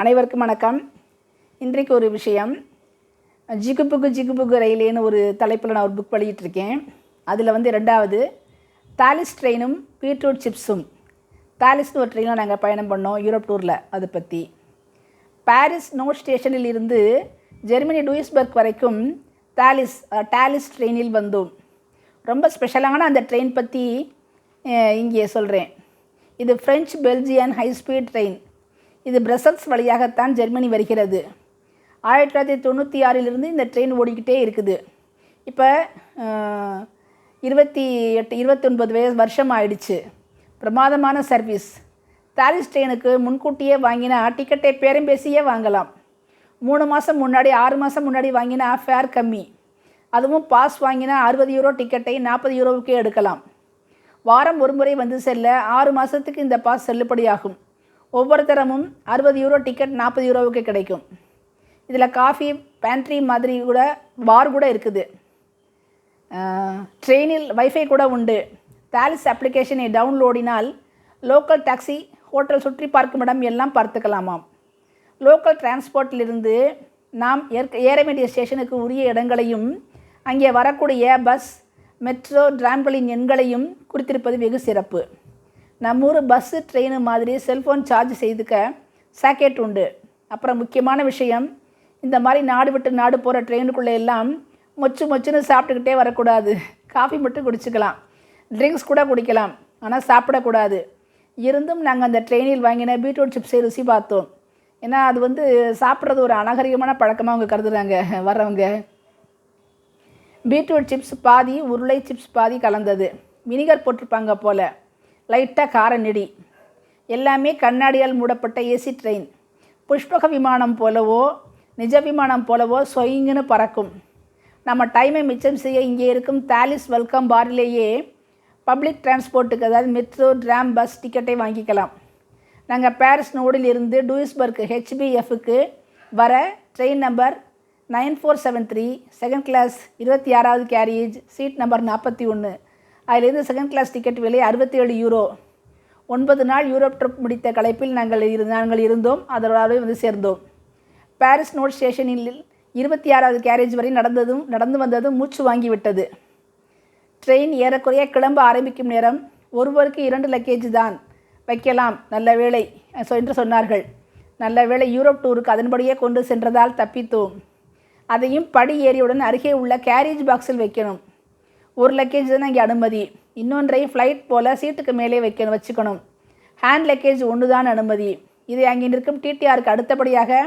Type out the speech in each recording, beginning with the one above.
அனைவருக்கும் வணக்கம். இன்றைக்கு ஒரு விஷயம். ஜிகுபுகு ஜிகுபுகு ரயிலேன்னு ஒரு தலைப்பில் நான் ஒரு புக் வெளியிட்டிருக்கேன். அதில் வந்து ரெண்டாவது தாலிஸ் ட்ரெயினும் பீட்ரூட் சிப்ஸும் தாலிஸ்னு ஒரு ட்ரெயினில் நாங்கள் பயணம் பண்ணோம் யூரோப் டூரில் அதை பற்றி பாரிஸ் நோ ஸ்டேஷனில் இருந்து ஜெர்மனி டூயிஸ்பர்க் வரைக்கும் தாலிஸ் டாலிஸ் ட்ரெயினில் வந்தோம். ரொம்ப ஸ்பெஷலான அந்த ட்ரெயின் பற்றி இங்கே சொல்கிறேன் இது French Belgian high speed train இது பிரசல்ஸ் வழியாகத்தான் ஜெர்மனி வருகிறது. ஆயிரத்தி தொள்ளாயிரத்தி தொண்ணூற்றி ஆறிலிருந்து இந்த ட்ரெயின் ஓடிக்கிட்டே இருக்குது. இப்போ இருபத்தி எட்டு இருபத்தொன்பது வயசு வருஷம் ஆயிடுச்சு. பிரமாதமான சர்வீஸ். பாரிஸ் ட்ரெயினுக்கு முன்கூட்டியே வாங்கினா டிக்கெட்டை பேரம் பேசியே வாங்கலாம். மூணு மாதம் முன்னாடி ஆறு மாதம் முன்னாடி வாங்கினா ஃபேர் கம்மி. அதுவும் பாஸ் வாங்கினா அறுபது யூரோ டிக்கெட்டை நாற்பது யூரோவுக்கே எடுக்கலாம். வாரம் ஒரு முறை வந்து செல்ல ஆறு மாதத்துக்கு இந்த பாஸ் செல்லுபடியாகும். ஒவ்வொரு தரமும் அறுபது யூரோ டிக்கெட் நாற்பது யூரோவுக்கு கிடைக்கும். இதில் காஃபி பேண்ட்ரி மாதிரி கூட பார் கூட இருக்குது. ட்ரெயினில் வைஃபை கூட உண்டு. தாலிஸ் அப்ளிகேஷனை டவுன்லோடினால் லோக்கல் டாக்ஸி ஹோட்டல் சுற்றி பார்க்கும் இடம் எல்லாம் பார்த்துக்கலாமாம். லோக்கல் டிரான்ஸ்போர்ட்டிலிருந்து நாம் ஏற்க ஏற வேண்டிய ஸ்டேஷனுக்கு உரிய இடங்களையும் அங்கே வரக்கூடிய பஸ் மெட்ரோ டிராம்களின் எண்களையும் குறித்திருப்பது வெகு சிறப்பு. நம்மூர் பஸ்ஸு ட்ரெயின் மாதிரி செல்ஃபோன் சார்ஜ் செய்துக்க சாக்கெட் உண்டு. அப்புறம் முக்கியமான விஷயம் இந்த மாதிரி நாடு விட்டு நாடு போகிற ட்ரெயினுக்குள்ளே எல்லாம் மொச்சு மொச்சுன்னு சாப்பிட்டுக்கிட்டே வரக்கூடாது. காஃபி மட்டும் குடிச்சுக்கலாம். ட்ரிங்க்ஸ் கூட குடிக்கலாம். ஆனால் சாப்பிடக்கூடாது. இருந்தும் நாங்கள் அந்த ட்ரெயினில் வாங்கின பீட்ரூட் சிப்ஸை ருசி பார்த்தோம். ஏன்னா அது வந்து சாப்பிட்றது ஒரு அநாகரிகமான பழக்கமாக அவங்க கருதுகிறாங்க வர்றவங்க. பீட்ரூட் சிப்ஸ் பாதி உருளை சிப்ஸ் பாதி கலந்தது. வினிகர் போட்டிருப்பாங்க போல். லைட்டாக கார நெடி. எல்லாமே கண்ணாடியால் மூடப்பட்ட ஏசி ட்ரெயின் புஷ்பக விமானம் போலவோ நிஜ விமானம் போலவோ சொயிங்குன்னு பறக்கும். நம்ம டைமை மிச்சம் செய்ய இங்கே இருக்கும் தாலிஸ் வெல்கம் பாரிலேயே பப்ளிக் டிரான்ஸ்போர்ட்டுக்கு அதாவது மெட்ரோ ட்ராம் பஸ் டிக்கெட்டை வாங்கிக்கலாம். நாங்கள் பாரிஸ் நோடிலிருந்து டூயிஸ்பர்க் ஹெச்பிஎஃப்க்கு வர train number nine four seven three second class இருபத்தி ஆறாவது கேரியேஜ் சீட் நம்பர் நாற்பத்தி ஒன்று அதிலிருந்து செகண்ட் கிளாஸ் டிக்கெட் விலை அறுபத்தி ஏழு யூரோ ஒன்பது நாள் யூரோப் ட்ரிப் முடித்த கலைப்பில் நாங்கள் இரு நாங்கள் இருந்தோம். அதோடவே வந்து சேர்ந்தோம். பாரிஸ் நோட் ஸ்டேஷனில் இருபத்தி ஆறாவது கேரேஜ் வரை நடந்ததும் நடந்து வந்ததும் மூச்சு வாங்கிவிட்டது ட்ரெயின் ஏறக்குறைய கிளம்ப ஆரம்பிக்கும் நேரம் ஒருவருக்கு இரண்டு லக்கேஜ் தான். வைக்கலாம் நல்ல வேளை என்று சொன்னார்கள். நல்ல வேளை யூரோப் டூருக்கு அதன்படியே கொண்டு சென்றதால் தப்பித்தோம். அதையும் படி ஏறியவுடன் அருகே உள்ள கேரேஜ் பாக்ஸில் வைக்கணும். ஒரு லக்கேஜ் தான் இங்கே அனுமதி. இன்னொன்றை ஃப்ளைட் போல் சீட்டுக்கு மேலே வைக்கணும் வச்சுக்கணும். ஹேண்ட் லக்கேஜ் ஒன்று தான் அனுமதி. இதை அங்கே நிற்கும் டிடிஆருக்கு அடுத்தபடியாக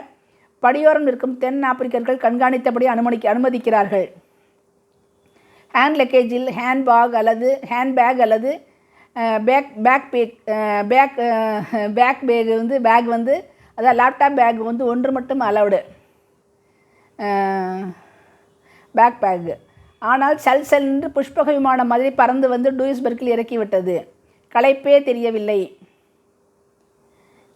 படியோரம் நிற்கும் தென் ஆப்பிரிக்கர்கள் கண்காணித்தபடி அனுமதிக்க அனுமதிக்கிறார்கள். ஹேண்ட் லக்கேஜில் ஹேண்ட் பேக் அல்லது ஹேண்ட் பேக் அல்லது bag bag bag bag bag bag வந்து பேக் வந்து அதாவது லேப்டாப் பேக் வந்து ஒன்று மட்டும் அலவுடு பேக் பேக்கு ஆனால் சல் செல் என்று புஷ்பக விமானம் மாதிரி பறந்து வந்து டூயிஸ்பர்க்கில் இறக்கிவிட்டது. களைப்பே தெரியவில்லை.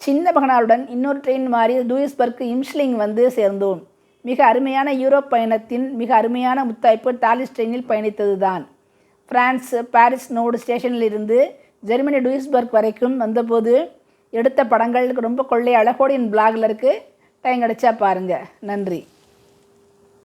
சின்ன மகனாருடன் இன்னொரு ட்ரெயின் மாறி டூயிஸ்பர்க் இம்ஸ்லிங் வந்து சேர்ந்தோம். மிக அருமையான யூரோப் பயணத்தின் மிக அருமையான முத்தாய்ப்பு டாலிஸ் ட்ரெயினில் பயணித்தது தான் பிரான்ஸ் பாரிஸ் நோடு ஸ்டேஷனில் இருந்து ஜெர்மனி டூயிஸ்பர்க் வரைக்கும் வந்தபோது எடுத்த படங்கள் ரொம்ப கொள்ளை அழகோடு என் பிளாகில் இருக்குது டைம் கிடச்சா பாருங்கள் நன்றி.